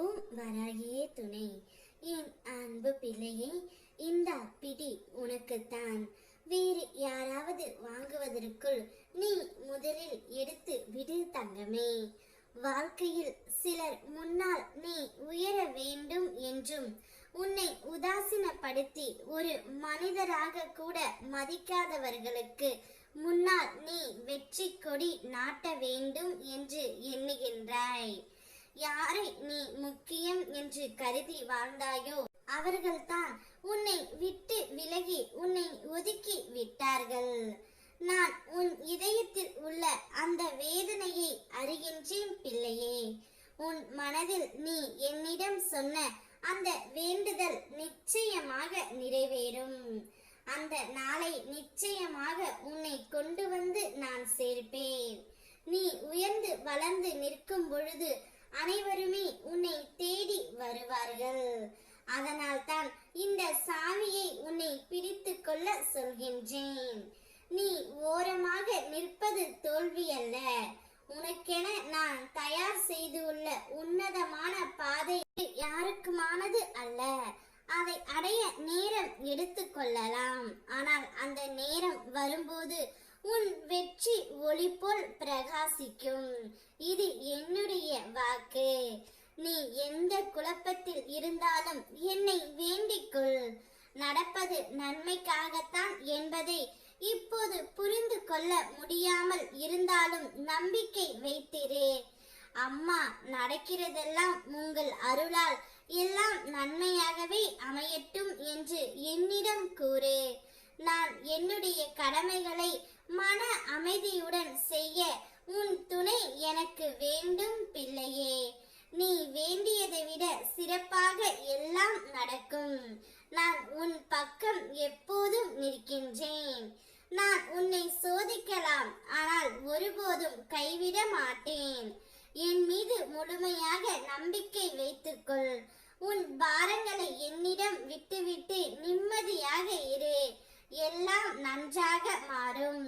ஓம் வராகியே துணை. என் அன்பு பிள்ளையே இந்த பிடி உனக்குத்தான். வேறு யாராவது வாங்குவதற்குள் நீ முதலில் எடுத்து விடு தங்கமே. வாழ்க்கையில் சிலர் முன்னால் நீ உயர வேண்டும் என்றும் உன்னை உதாசீனப்படுத்தி ஒரு மனிதராக கூட மதிக்காதவர்களுக்கு முன்னால் நீ வெற்றி கொடி நாட்ட வேண்டும் என்று எண்ணுகின்றாய். யாரை நீ முக்கியம் என்று கருதி வாழ்ந்தாயோ அவர்கள்தான் உன்னை விட்டு விலகி உன்னை ஒதுக்கி விட்டார்கள். நான் உன் இதயத்தில் உள்ள அந்த வேதனையை அறிகின்றேன் பிள்ளையே. உன் மனதில் நீ என்னிடம் சொன்ன அந்த வேண்டுதல் நிச்சயமாக நிறைவேறும். அந்த நாளை நிச்சயமாக உன்னை கொண்டு வந்து நான் சேர்ப்பேன். நீ உயர்ந்து வளர்ந்து நிற்கும் பொழுது அனைவருமே உன்னை தேடி வருவார்கள். அதனால் தான் இந்த சாவியை உன்னை பிடித்து கொள்ள சொல்கின்றேன். நீ ஓரமாக நிற்பது தோல்வி அல்ல. உனக்கென நான் தயார் செய்துள்ள உன்னதமான பாதை யாருக்குமானது அல்ல. அதை அடைய நேரம் எடுத்துக்கொள்ளலாம் ஆனால் அந்த நேரம் வரும்போது உன் வெற்றி ஒளி போல் பிரகாசிக்கும். இது என்னுடைய வாக்கு நீ எந்த குழப்பத்தில் இருந்தாலும் என்னை வேண்டிக்கொள். நடப்பது நன்மைக்காகத்தான் என்பதை இப்போது புரிந்து கொள்ள முடியாமல் இருந்தாலும் நம்பிக்கை வைத்திரே. அம்மா நடக்கிறதெல்லாம் உங்கள் அருளால் எல்லாம் நன்மையாகவே அமையட்டும் என்று என்னிடம் கூறு. நான் என்னுடைய கடமைகளை மன அமைதியுடன் செய்ய உன் துணை எனக்கு வேண்டியதை விட சிறப்பாக எல்லாம் நடக்கும். நான் உன் பக்கம் எப்போதும் நிற்கின்றேன். நான் உன்னை சோதிக்கலாம் ஆனால் ஒருபோதும் கைவிட மாட்டேன். என் மீது முழுமையாக நம்பிக்கை வைத்துக்கொள். உன் பாரங்களை என்னிடம் விட்டுவிட்டு நிம்மதியாக இரு. எல்லாம் நன்றாக மாறும்.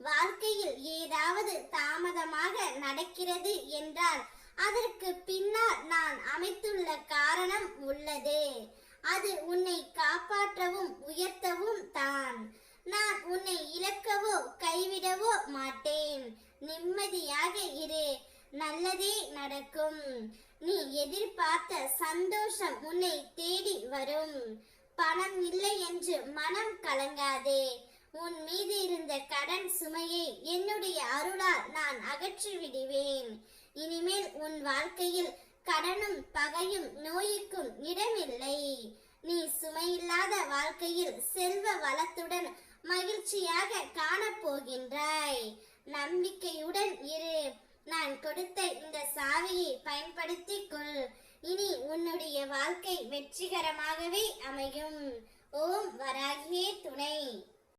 வாழ்க்கையில் ஏதாவது தாமதமாக நடக்கிறது என்றால் அதற்கு பின்னால் நான் அமைத்துள்ள காரணம் உள்ளது. அது உன்னை காப்பாற்றவும் உயர்த்தவும் தான். நான் உன்னை இழக்கவோ கைவிடவோ மாட்டேன். நிம்மதியாக இரு. நல்லதே நடக்கும். நீ எதிர்பார்த்த சந்தோஷம் உன்னை தேடி வரும். பணம் இல்லை என்று மனம் கலங்காதே. உன் மீது இருந்த கடன் சுமையை என்னுடைய அருளால் நான் அகற்றி விடுவேன் இனிமேல் உன் வாழ்க்கையில் கடனும் பகையும் நோய்க்கும் இடமில்லை. நீ சுமையில்லாத வாழ்க்கையில் செல்வ வளத்துடன் மகிழ்ச்சியாக காணப்போகின்றாய். நம்பிக்கையுடன் இரு. நான் கொடுத்த இந்த சாவியை பயன்படுத்திக் கொள். இனி உன்னுடைய வாழ்க்கை வெற்றிகரமாகவே அமையும். ஓம் வராகியே துணை.